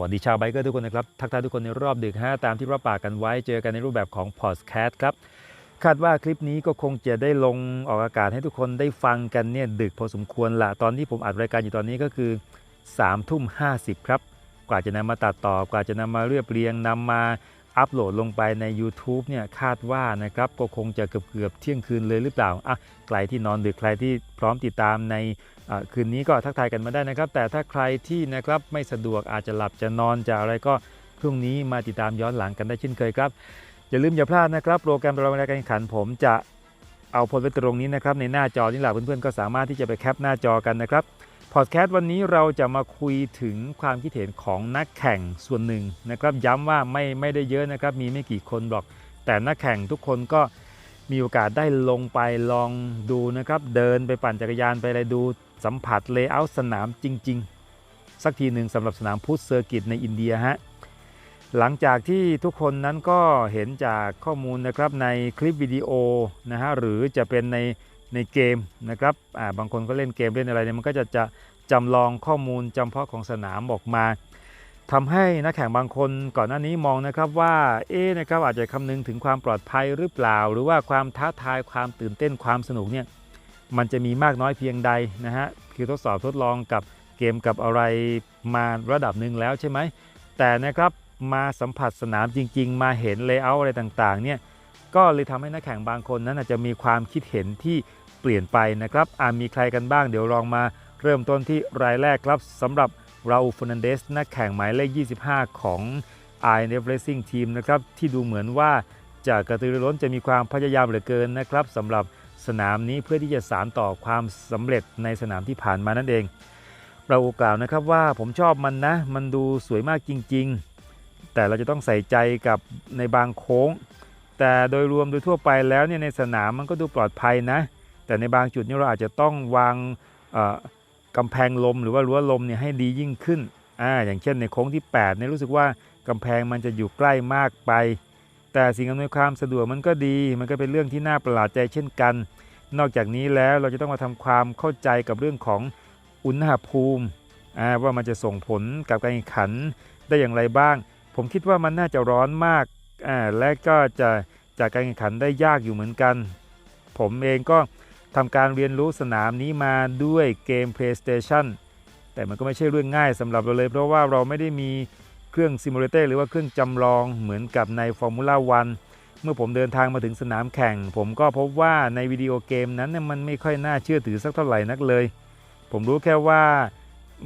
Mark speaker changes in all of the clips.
Speaker 1: วัสดีชาวไบเกอร์ทุกคนนะครับ ทักทายทุกคนในรอบดึกฮะตามที่รับปากกันไว้เจอกันในรูปแบบของพอดแคสต์ครับ คาดว่าคลิปนี้ก็คงจะได้ลงออกอากาศให้ทุกคนได้ฟังกันเนี่ยดึกพอสมควรละตอนที่ผมอัดรายการอยู่ตอนนี้ก็คือ3ามทุ่มห้ครับ กว่าจะนำมาตัดต่อกว่าจะนำมาเรียบเรียงนำมา อัปโหลดลงไปใน YouTube เนี่ยคาดว่านะครับก็คงจะเกือบเกือบเที่ยงคืนเลยหรือเปล่าอะใครที่นอนดึกใครที่พร้อมติดตามในคืนนี้ก็ทักทายกันมาได้นะครับ แต่ถ้าใครที่นะครับไม่สะดวกอาจจะหลับจะนอนจะอะไรก็พรุ่งนี้มาติดตามย้อนหลังกันได้เช่นเคยครับ อย่าลืมอย่าพลาดนะครับ โปรแกรมเราในการแข่งขันผมจะเอาโพสต์ไว้ตรงนี้นะครับในหน้าจอนี่แหละเพื่อนๆก็สามารถที่จะไปแคปหน้าจอกันนะครับ พอดแคสต์วันนี้เราจะมาคุยถึงความคิดเห็นของนักแข่งส่วนหนึ่งนะครับ ย้ำว่าไม่ไม่ได้เยอะนะครับ มีไม่กี่คนหรอก แต่นักแข่งทุกคนก็มีโอกาสได้ลงไปลองดูนะครับ เดินไปปั่นจักรยานไปอะไรดูสัมผัสเลเยอร์สนามจริง ๆ สักทีหนึ่งสำหรับสนามพุทธเซอร์กิตในอินเดียฮะหลังจากที่ทุกคนนั้นก็เห็นจากข้อมูลนะครับในคลิปวิดีโอนะฮะหรือจะเป็นใน ในเกมนะครับาบางคนก็เล่นเกมเล่นอะไรเนี่ยมันก็จะจะจำลองข้อมูลจำเพาะของสนามออกมาทำให้นักแข่งบางคนก่อนหน้านี้มองนะครับว่าเอ๊นะครับอาจจะคำนึงถึงความปลอดภัยหรือเปล่า หรือว่าความท้าทายความตื่นเต้นความสนุกเนี่ยมันจะมีมากน้อยเพียงใดนะฮะคือทดสอบทดลองกับเกมกับอะไรมาระดับหนึ่งแล้วใช่ไหมแต่นะครับมาสัมผัสสนามจริง ๆ มาเห็นเลเยอร์อะไรต่างๆเนี่ย ก็เลยทำให้นักแข่งบางคนนั้นอาจจะมีความคิดเห็นที่เปลี่ยนไปนะครับอามีใครกันบ้างเดี๋ยวลองมาเริ่มต้นที่รายแรกครับสำหรับราอูฟ e นันเดสนักแข่งหมายเลข 25 ของ i n f Racing Team นะครับที่ดูเหมือนว่าจะกระตือรือร้นจะมีความพยายามเหลือเกินนะครับสำหรับสนามนี้เพื่อที่จะสานต่อความสำเร็จในสนามที่ผ่านมานั่นเองเรากล่าวนะครับว่าผมชอบมันนะ มันดูสวยมากจริง ๆ แต่เราจะต้องใส่ใจกับในบางโค้ง แต่โดยรวมโดยทั่วไปแล้วเนี่ยในสนามมันก็ดูปลอดภัยนะ แต่ในบางจุดนี่เราอาจจะต้องวางเอ่อกำแพงลมหรือว่ารั้วลมเนี่ยให้ดียิ่งขึ้นอ่าอย่างเช่นในโค้งที่8เนี่ยรู้สึกว่ากำแพงมันจะอยู่ใกล้มากไป แต่สิ่งอำนวยความสะดวกมันก็ดี มันก็เป็นเรื่องที่น่าประหลาดใจเช่นกัน นอกจากนี้แล้วเราจะต้องมาทำความเข้าใจกับเรื่องของอุณหภูมิอ่าว่ามันจะส่งผลกับการแข่งขันได้อย่างไรบ้าง ผมคิดว่ามันน่าจะร้อนมาก และก็จะจากการแข่งขันได้ยากอยู่เหมือนกัน ผมเองก็ทำการเรียนรู้สนามนี้มาด้วยเกม PlayStation แต่มันก็ไม่ใช่เรื่องง่ายสำหรับเราเลย เพราะว่าเราไม่ได้มีเครื่องซิมูเลเตอร์หรือว่าเครื่องจำลองเหมือนกับใน Formula 1 เมื่อผมเดินทางมาถึงสนามแข่ง ผมก็พบว่าในวิดีโอเกมนั้นมันไม่ค่อยน่าเชื่อถือสักเท่าไหร่นักเลย ผมรู้แค่ว่า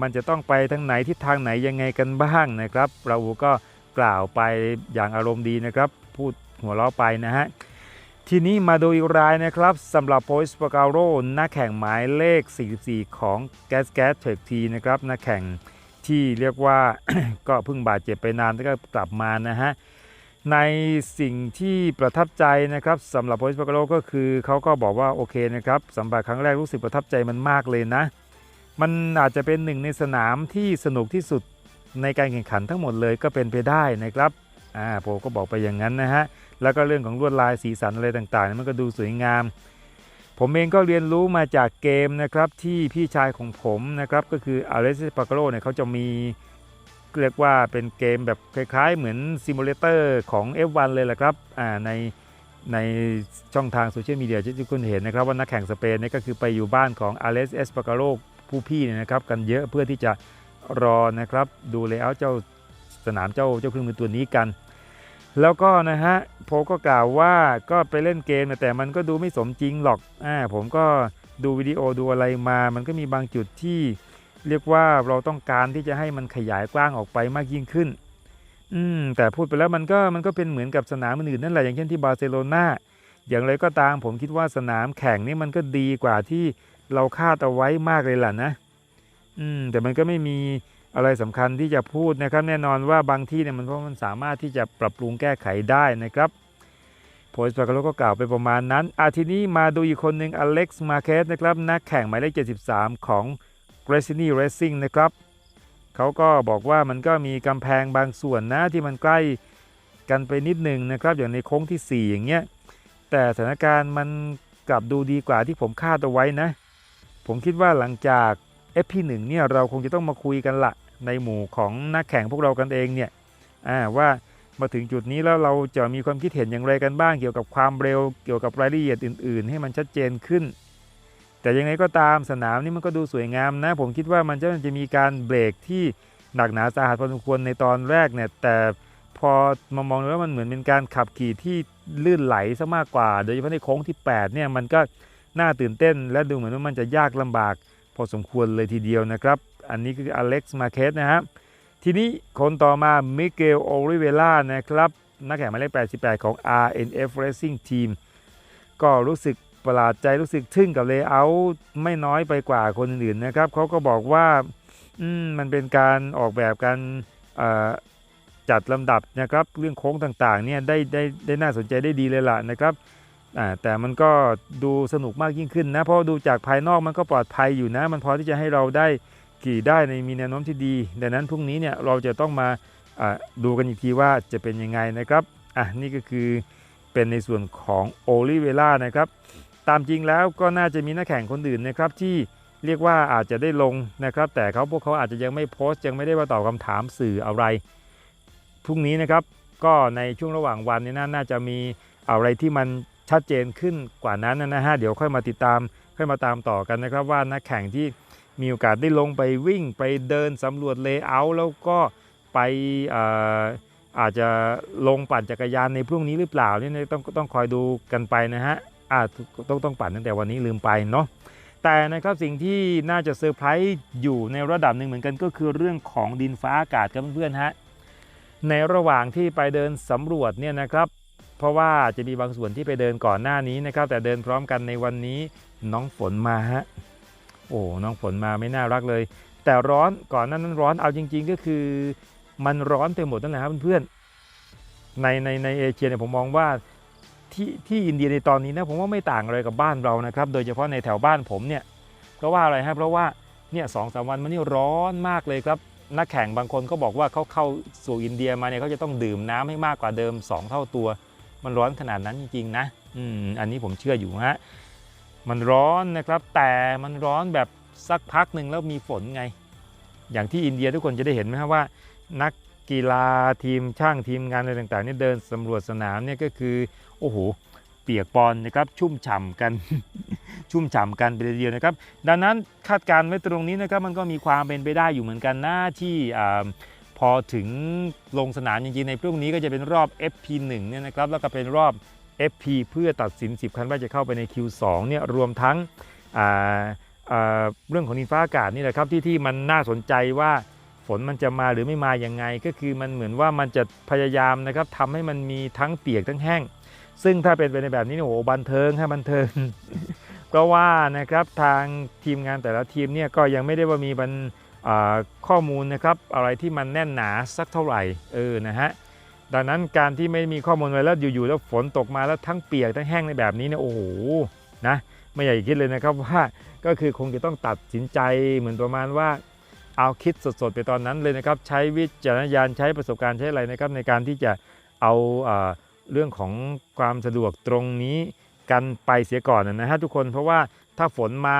Speaker 1: มันจะต้องไปทางไหนทิศทางไหนยังไงกันบ้างนะครับ เราก็ กล่าวไปอย่างอารมณ์ดีนะครับ พูดหัวเราะไปนะฮะทีนี้มาดูอีกรายนะครับสำหรับโพสปาการโรนักแข่งหมายเลข 44 ของแกสแกสเทคทีนะครับนักแข่งที่เรียกว่าก็เพิ่งบาดเจ็บไปนานแล้วก็กลับมานะฮะในสิ่งที่ประทับใจนะครับสำหรับโพสปาการโรก็คือเขาก็บอกว่าโอเคนะครับสัมผัสครั้งแรกรู้สึกประทับใจมันมากเลยนะ มันอาจจะเป็นหนึ่งในสนามที่สนุกที่สุด ในการแข่งขันทั้งหมดเลยก็เป็นไปได้นะครับอ่าโปก็บอกไปอย่างนั้นนะฮะแล้วก็เรื่องของลวดลายสีสันอะไรต่างๆมันก็ดูสวยงาม ผมเองก็เรียนรู้มาจากเกมนะครับที่พี่ชายของผมนะครับก็คือ a l e x i s p a c a r o เนี่ยเขาจะมีเรียกว่าเป็นเกมแบบคล้ายๆ เหมือนซิมูเลเตอร์ของ F1 เลยแหละครับอ่าในในช่องทางโซเชียลมีเดียที่คุณเห็นนะครับว่านักแข่งสเปนเนี่ยก็คือไปอยู่บ้านของ a l e x i s p a c a r o ผู้พี่เนี่ยนะครับกันเยอะเพื่อที่จะ รอนะครับ ดูเลเยอร์เจ้าสนามเจ้าเจ้าเครื่องมือตัวนี้กัน แล้วก็นะฮะโพก็กล่าวว่าก็ไปเล่นเกมแต่มันก็ดูไม่สมจริงหรอกอ่าผมก็ดูวิดีโอดูอะไรมา มันก็มีบางจุดที่เรียกว่าเราต้องการที่จะให้มันขยายกว้างออกไปมากยิ่งขึ้น อืมแต่พูดไปแล้วมันก็มันก็เป็นเหมือนกับสนามอื่นนั่นแหละอย่างเช่นที่บาร์เซโลนาอย่างไรก็ตามผมคิดว่าสนามแข่งนี่มันก็ดีกว่าที่เราคาดเอาไว้มากเลยล่ะนะ อืมแต่มันก็ไม่มีอะไรสำคัญที่จะพูดนะครับ แน่นอนว่าบางที่เนี่ยมันเพราะมันสามารถที่จะปรับปรุงแก้ไขได้นะครับโพสต์ปากโลก็กล่าวไปประมาณนั้นอาทีนี้มาดูอีกคนหนึ่งอเล็กซ์มาเคสนะครับนักแข่งหมายเลข 73 ของ g r a c i n y Racing นะครับเขาก็บอกว่ามันก็มีกำแพงบางส่วนนะที่มันใกล้กันไปนิดหนึ่งนะครับ อย่างในโค้งที่ 4 อย่างเงี้ยแต่สถานการณ์มันกลับดูดีกว่าที่ผมคาดเอาไว้นะ ผมคิดว่าหลังจาก FP1 เนี่ยเราคงจะต้องมาคุยกันละในหมู่ของนักแข่งพวกเรากันเองเนี่ยว่ามาถึงจุดนี้แล้วเราจะมีความคิดเห็นอย่างไรกันบ้าง เกี่ยวกับความเร็วเกี่ยวกับรายละเอียดอื่น ๆ ให้มันชัดเจนขึ้น แต่ยังไงก็ตามสนามนี่มันก็ดูสวยงามนะ ผมคิดว่ามันจะจะมีการเบรกที่หนักหนาสาหัสพอสมควรในตอนแรกเนี่ยแต่พอมามองแล้วมันเหมือนเป็นการขับขี่ที่ลื่นไหลซะมากกว่า โดยเฉพาะในโค้งที่ 8 เนี่ยมันก็น่าตื่นเต้น และดูเหมือนว่ามันจะยากลำบาก พอสมควรเลยทีเดียวนะครับ อันนี้คืออเล็กซ์มาเคสนะครับทีนี้คนต่อมามิเกลโอริเวล่านะครับนักแข่งหมายเลข 88 ของ RNF Racing Team ก็รู้สึกประหลาดใจรู้สึกทึ่งกับเลเยอร์ไม่น้อยไปกว่าคนอื่นๆนะครับเขาก็บอกว่ามมันเป็นการออกแบบการจัดลำดับนะครับ เรื่องโค้งต่างๆเนี่ยได้ได้ได้น่าสนใจได้ดีเลยล่ะนะครับ แต่มันก็ดูสนุกมากยิ่งขึ้นนะ เพราะดูจากภายนอกมันก็ปลอดภัยอยู่นะ มันพอที่จะให้เราได้ขี่ได้ในมีแนวโน้มที่ดี ดังนั้นพรุ่งนี้เนี่ยเราจะต้องมาดูกันอีกทีว่าจะเป็นยังไงนะครับอะนี่ก็คือเป็นในส่วนของโอลิเวล่านะครับตามจริงแล้วก็น่าจะมีนักแข่งคนอื่นนะครับที่เรียกว่าอาจจะได้ลงนะครับ แต่เขาพวกเขาอาจจะยังไม่โพสต์ยังไม่ได้มาตอบคำถามสื่ออะไรพรุ่งนี้นะครับก็ในช่วงระหว่างวันนี้น่าจะมีอะไรที่มัน ชัดเจนขึ้นกว่านั้นนะฮะเดี๋ยวค่อยมาติดตามค่อยมาตามต่อกันนะครับว่านักแข่งที่มีโอกาสได้ลงไปวิ่งไปเดินสำรวจเลเยอร์แล้วก็ไปออาจจะลงปั่นจักรยานในพรุ่งนี้หรือเปล่าเนี่ยต้องต้องคอยดูกันไปนะฮะอ่าต้องต้องปั่นตั้งแต่วันนี้ลืมไปเนาะแต่นะครับสิ่งที่น่าจะเซอร์ไพรส์อยู่ในระดับหนึ่งเหมือนกันก็คือเรื่องของดินฟ้าอากาศครับเพื่อนๆฮะในระหว่างที่ไปเดินสำรวจเนี่ยนะครับ เพราะว่าจะมีบางส่วนที่ไปเดินก่อนหน้านี้นะครับ แต่เดินพร้อมกันในวันนี้น้องฝนมาฮะโอ้น้องฝนมาไม่น่ารักเลย แต่ร้อนก่อนนั้นนั้นร้อนเอาจริง ๆ ก็คือ มันร้อนไปหมดนั่นแหละครับเพื่อนๆในในในเอเชียเนี่ยผมมองว่าที่ที่อินเดียในตอนนี้นะผมว่าไม่ต่างอะไรกับบ้านเรานะครับ โดยเฉพาะในแถวบ้านผมเนี่ยเพราะว่าอะไรฮะเพราะว่าเนี่ยสองสามวันมานี่ร้อนมากเลยครับนักแข่งบางคนก็บอกว่าเขาเข้าสู่อินเดียมาเนี่ยเขาจะต้องดื่มน้ำให้มากกว่าเดิม 2 เท่าตัว มันร้อนขนาดนั้นจริงๆนะอืมอันนี้ผมเชื่ออยู่ฮะมันร้อนนะครับ แต่มันร้อนแบบสักพักหนึ่งแล้วมีฝนไง อย่างที่อินเดียทุกคนจะได้เห็นไหมครับว่า นักกีฬาทีมช่างทีมงานอะไรต่างๆเนี่ยเดินสำรวจสนามเนี่ยก็คือโอ้โหเปียกปอนนะครับชุ่มฉ่ำกัน ชุ่มฉ่ำกันไปเลยเดียวนะครับ ดังนั้นคาดการณ์ไว้ตรงนี้นะครับมันก็มีความเป็นไปได้อยู่เหมือนกันนะที่อ่า พอถึงลงสนามจริงๆในพรุ่งนี้ก็จะเป็นรอบ FP1 เนี่ยนะครับแล้วก็เป็นรอบ FP เพื่อตัดสิน 10 คันว่าจะเข้าไปใน Q2 เนี่ยรวมทั้งเรื่องของดินฟ้าอากาศนี่แหละครับที่ที่มันน่าสนใจว่าฝนมันจะมาหรือไม่มาอยังไง ก็คือมันเหมือนว่ามันจะพยายามนะครับทำให้มันมีทั้งเปียกทั้งแห้ง ซึ่งถ้าเป็นไปในแบบนี้นโอ้โหบันเทิงฮะบันเทิงเพราะว่านะครับทางทีมงานแต่ละทีมเนี่ยก็ยังไม่ได้ว่ามีบัน ข้อมูลนะครับอะไรที่มันแน่นหนาสักเท่าไหร่เออนะฮะดังนั้นการที่ไม่มีข้อมูลไว้แล้วอยู่ๆแล้วฝนตกมาแล้วทั้งเปียกทั้งแห้งในแบบนี้เนี่ยโอ้โหนะไม่อยากคิดเลยนะครับว่าก็คือคงจะต้องตัดสินใจเหมือนประมาณว่าเอาคิดสดๆไปตอนนั้นเลยนะครับ ใช้วิจารณญาณใช้ประสบการณ์ใช้อะไรนะครับ ในการที่จะเอาอาเรื่องของความสะดวกตรงนี้กันไปเสียก่อนนะฮะทุกคนเพราะว่าถ้าฝนมา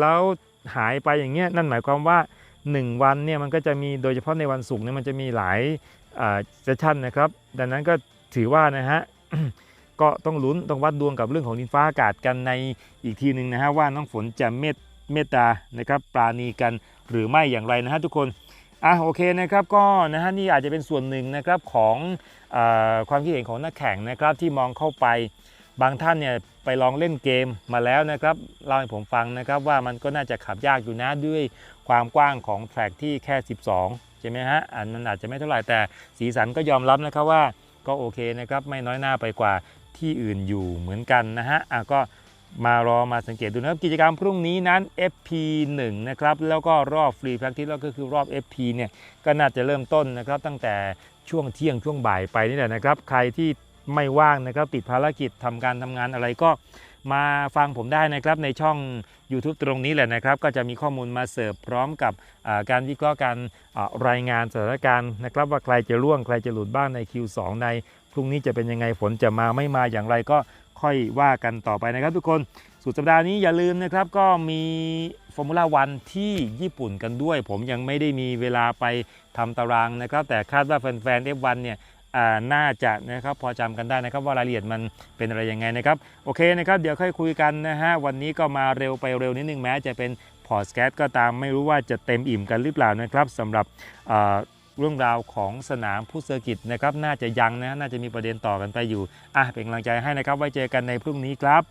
Speaker 1: แล้วหายไปอย่างเงี้ยนั่นหมายความว่า 1 วันเนี่ยมันก็จะมีโดยเฉพาะในวันศุกร์เนี่ยมันจะมีหลายเซสชันนะครับ ดังนั้นก็ถือว่านะฮะก็ต้องลุ้นต้องวัดดวงกับเรื่องของดินฟ้าอากาศกันในอีกทีหนึ่งนะฮะว่าน้องฝนจะเมตเมตตานะครับปราณีกันหรือไม่อย่างไรนะฮะทุกคนอะโอเคนะครับก็นะฮะนี่อาจจะเป็นส่วนหนึ่งนะครับของอความคิดเห็นของนักแข่งนะครับที่มองเข้าไป บางท่านเนี่ยไปลองเล่นเกมมาแล้วนะครับเล่าให้ผมฟังนะครับว่ามันก็น่าจะขับยากอยู่นะด้วยความกว้างของแทร็กที่แค่ 12 ใช่ไหมฮะอันมันอาจจะไม่เท่าไหร่แต่สีสันก็ยอมรับนะครับว่าก็โอเคนะครับไม่น้อยหน้าไปกว่าที่อื่นอยู่เหมือนกันนะฮะอะก็มารอมาสังเกตดูนะครับกิจกรรมพรุ่งนี้นั้น FP1 นะครับแล้วก็รอบฟรีแพ c ทิ e แล้วก็คือรอบ FP เนี่ยก็น่าจะเริ่มต้นนะครับตั้งแต่ช่วงเที่ยงช่วงบ่ายไปนี่แหละนะครับ ใครที่ ไม่ว่างนะครับติดภารกิจทำการทำงานอะไรก็มาฟังผมได้นะครับในช่อง YouTube ตรงนี้แหละนะครับ ก็จะมีข้อมูลมาเสิร์ฟพร้อมกับการวิเคราะห์การรายงานสถานการณ์นะครับ ว่าใครจะร่วงใครจะหลุดบ้างใน Q2 ในพรุ่งนี้จะเป็นยังไงฝนจะมาไม่มาอย่างไรก็ค่อยว่ากันต่อไปนะครับทุกคนสุดสัปดาห์นี้อย่าลืมนะครับก็มีฟอร์มูล่าวันที่ญี่ปุ่นกันด้วย ผมยังไม่ได้มีเวลาไปทำตารางนะครับ แต่คาดว่าแฟนๆ F1 เนี่ย น่าจะนะครับพอจำกันได้นะครับว่ารายละเอียดมันเป็นอะไรยังไงนะครับโอเคนะครับเดี๋ยวค่อยคุยกันนะฮะวันนี้ก็มาเร็วไปเร็วนิดนึงแม้จะเป็นพอสแคสก็ตามไม่รู้ว่าจะเต็มอิ่มกันหรือเปล่านะครับสำหรับเรื่องราวของสนามผู้เซอร์กิตนะครับน่าจะยังนะน่าจะมีประเด็นต่อกันไปอยู่อะเป็นกำลังใจให้นะครับไว้เจอกันในพรุ่งนี้ครับ